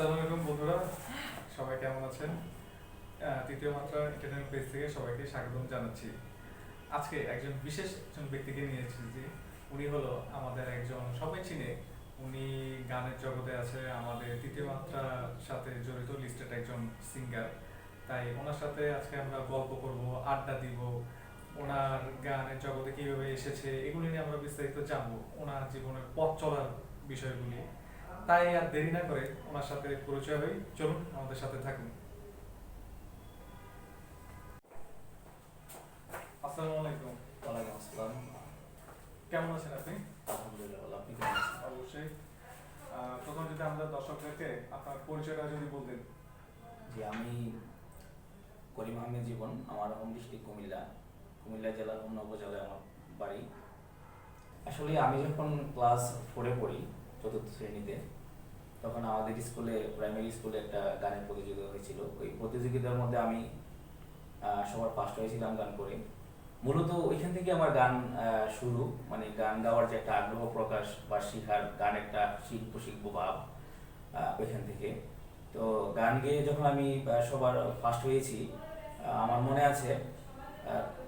আসসালামু আলাইকুম বন্ধুরা, সবাই কেমন আছেন? তৃতীয় মাত্রা ইন্টারনেট পেজ থেকে সবাইকে স্বাগতম জানাচ্ছি। আজকে একজন বিশেষ একজন ব্যক্তিকে নিয়ে এসেছি উনি হলো আমাদের একজন সবাই চিনে। উনি গানের জগতে আছে, আমাদের তৃতীয় মাত্রার সাথে জড়িত লিস্টেড একজন সিঙ্গার তাই ওনার সাথে আজকে আমরা গল্প করব, আড্ডা দিব। ওনার গানের জগতে কীভাবে এসেছে, এগুলি নিয়ে আমরা বিস্তারিত জানব। ওনার জীবনের পথ চলার বিষয়গুলি। তাই আর দেরি না করে ওনার সাথে পরিচয় হই। চলুন আমাদের সাথে থাকুন। আসসালামু আলাইকুম। ওয়ালাইকুম আসসালাম। কেমন আছেন আপনি? আলহামদুলিল্লাহ ভালো। আপনি কেমন আছেন? অবশ্যই। প্রথম যদি আমরা দর্শকদেরকে আপনার পরিচয়টা যদি বলতেন। জি আমি করিম আহমেদ জীবন। আমার হোম ডিস্ট্রিক্ট কুমিল্লা। কুমিল্লা জেলার হোমনা উপজেলায় আমার বাড়ি। আসলে আমি যখন ক্লাস ফোরে পড়ি চতুর্থ শ্রেণীতে, তখন আমাদের স্কুলে প্রাইমারি স্কুলে একটা গানের প্রতিযোগিতা হয়েছিল। ওই প্রতিযোগিতার মধ্যে আমি সবার ফার্স্ট হয়েছিলাম গান করে। মূলত ওইখান থেকে আমার গান শুরু। মানে গান গাওয়ার যে একটা আগ্রহ প্রকাশ বা শিখার গান একটা শিল্প শিখব ভাব ওইখান থেকে। তো গান গেয়ে যখন আমি সবার ফার্স্ট হয়েছি আমার মনে আছে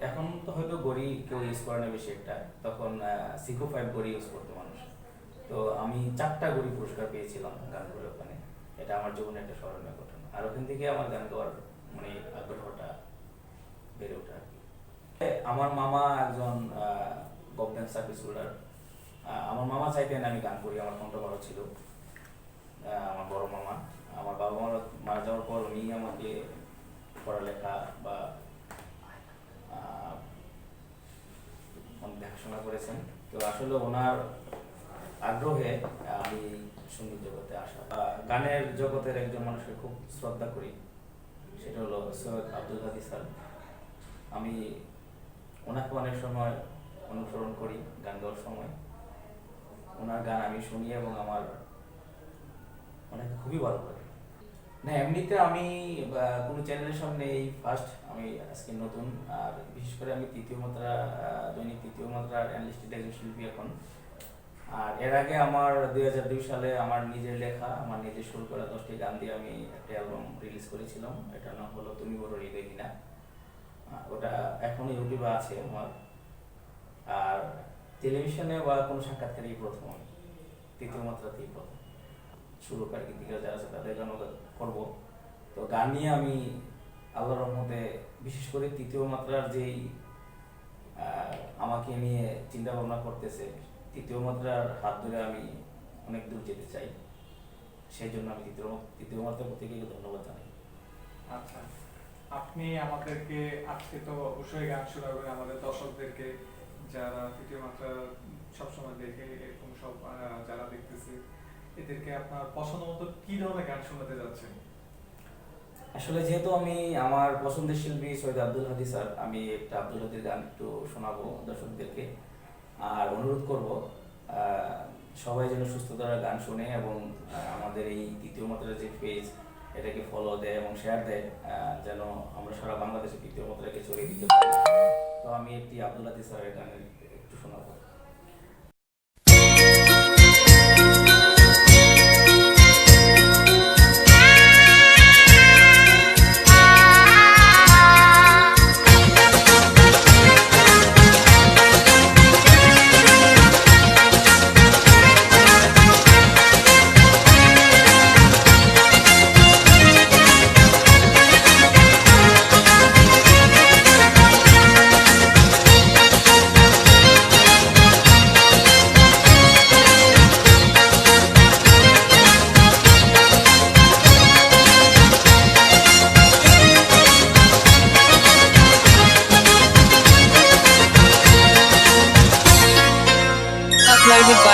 এখন তো হয়তো গড়ি কেউ ইউজ করে না বেশি একটা। তখন সিকো ফাইভ গড়ি ইউজ করতো মানুষ। তো আমি চারটা গড়ি পুরস্কার পেয়েছিলাম গান করে ওখানে। এটা আমার জীবনে একটা স্মরণীয় ঘটনা। আর ওখান থেকে আমার গান গাওয়ার মানে আগ্রহটা বেড়ে ওঠে আর কি। আমার মামা একজন গভর্নমেন্ট সার্ভিস হোল্ডার। আমার মামা চাইতেন আমি গান করি, আমার কণ্ঠ ভালো ছিল। আমার বড় মামা। আমার বাবা মার, মারা যাওয়ার পর উনি আমাকে পড়ালেখা বা দেখাশোনা করেছেন। তো আসলে ওনার আগ্রহে আমি সংগীত জগতে আসা গানের জগতের একজন মানুষকে খুব শ্রদ্ধা করি, সেটা হলো সৈয়দ আব্দুল হাদি স্যার। আমি ওনাকে অনেক সময় অনুসরণ করি গান গাওয়ার সময়। ওনার গান আমি শুনি এবং আমার ওনাকে খুবই ভালো লাগে। না, এমনিতে আমি কোনো চ্যানেলের সামনে এই ফার্স্ট আমি আজকে নতুন, আর বিশেষ করে আমি তৃতীয় মাত্রা দৈনিক তৃতীয় মাত্রার অ্যানালিস্টেড একজন শিল্পী এখন। আর এর আগে আমার দুই হাজার দুই সালে আমার নিজের লেখা, আমার নিজের সুর করা দশটি গান দিয়ে আমি একটা অ্যালবাম রিলিজ করেছিলাম। এটার নাম হলো তুমি বড় হৃদয় কিনা ওটা এখনও ইউটিউবে আছে আমার। আর টেলিভিশনে বা কোনো সাক্ষাৎকারে এই প্রথম তৃতীয় মাত্রাতেই প্রথম। সুরকার গীতিকার যারা আছে তাদের গানও করব। তো গান নিয়ে আমি আল্লাহ রহমতে বিশেষ করে তৃতীয় মাত্রার যেই আমাকে নিয়ে চিন্তা ভাবনা করতেছে তৃতীয় মাত্রার হাত ধরে আমি অনেক দূর যেতে চাই। সেই জন্য আমি তৃতীয় তৃতীয় মাত্রার প্রত্যেকে ধন্যবাদ জানাই। আচ্ছা আপনি আমাদেরকে আজকে তো অবশ্যই গান শোনাবেন আমাদের দর্শকদেরকে যারা তৃতীয় মাত্রা সবসময় দেখে এরকম সব যারা দেখতেছে এদেরকে আপনার পছন্দ মতো কি ধরনের গান শোনাতে যাচ্ছেন? আসলে যেহেতু আমি আমার পছন্দের শিল্পী সৈয়দ আব্দুল হাদি স্যার আমি একটা আব্দুল হাদির গান একটু শোনাবো দর্শকদেরকে। আর অনুরোধ করব সবাই যেন সুস্থ সুস্থতার গান শুনে এবং আমাদের এই তৃতীয় মাত্রার যে পেজ এটাকে ফলো দেয় এবং শেয়ার দেয় যেন আমরা সারা বাংলাদেশে তৃতীয় মাত্রাকে ছড়িয়ে দিতে পারি। তো আমি একটি আব্দুল স্যারের গানের একটু শোনাবো।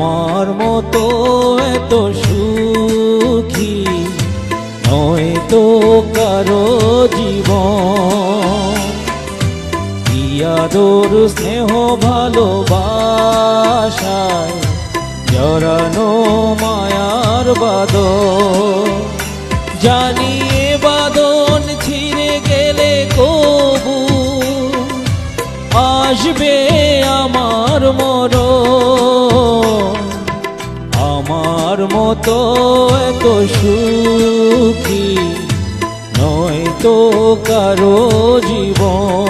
আমার মতো এত সুখী নয় তো কারও জীবন। ইয়াদোর স্নেহ, ভালোবাসায় জড়ানো মায়ার বাদ জানিয়ে বাদন ছিঁড়ে গেলে কবু, আসবে মতো এত সুখী নয় তো কারও জীবন।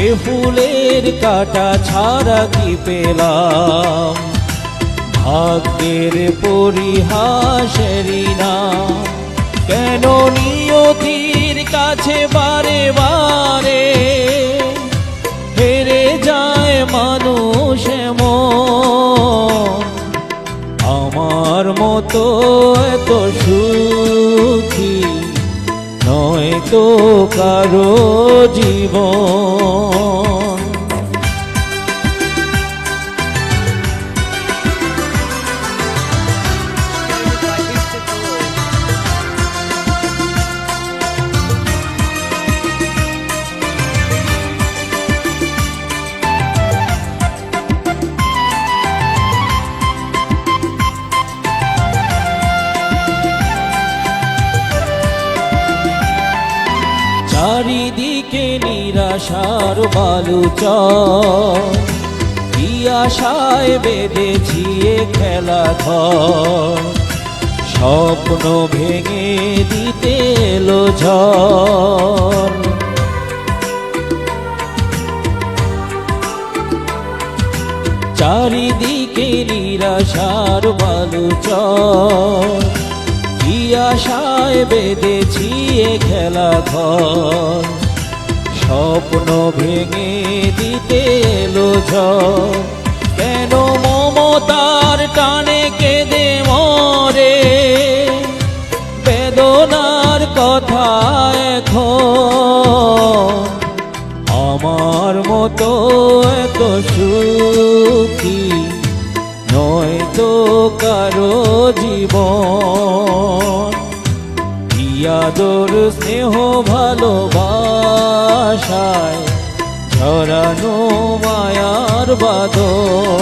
সে ফুলের কাটা ছাড়া কি পেলাম? ভাগ্যের পরিহাসেরই না কেন নিয়তির কাছে বারে বারে হেরে যায় মানুষ আমার মতো এত সুখী নয় তো কারও জীবন। নিরাশার বালুচ আশায় বেঁধেছি খেলা ঘর। স্বপ্ন ভেঙে দিতে এলো ঝড়। চারিদিকে নিরাশার বালুচ কি আশায় এ খেলা ঘর। স্বপ্ন ভেঙে দিতে এলো কেন মমতার টানে কেঁদে মরে? বেদনার কথা এখন। আমার মতো এত সুখী নয় তো কারও জীবন। ইয়াদর স্নেহ ভালোবাসায় ঝরানো মায়ার বাদর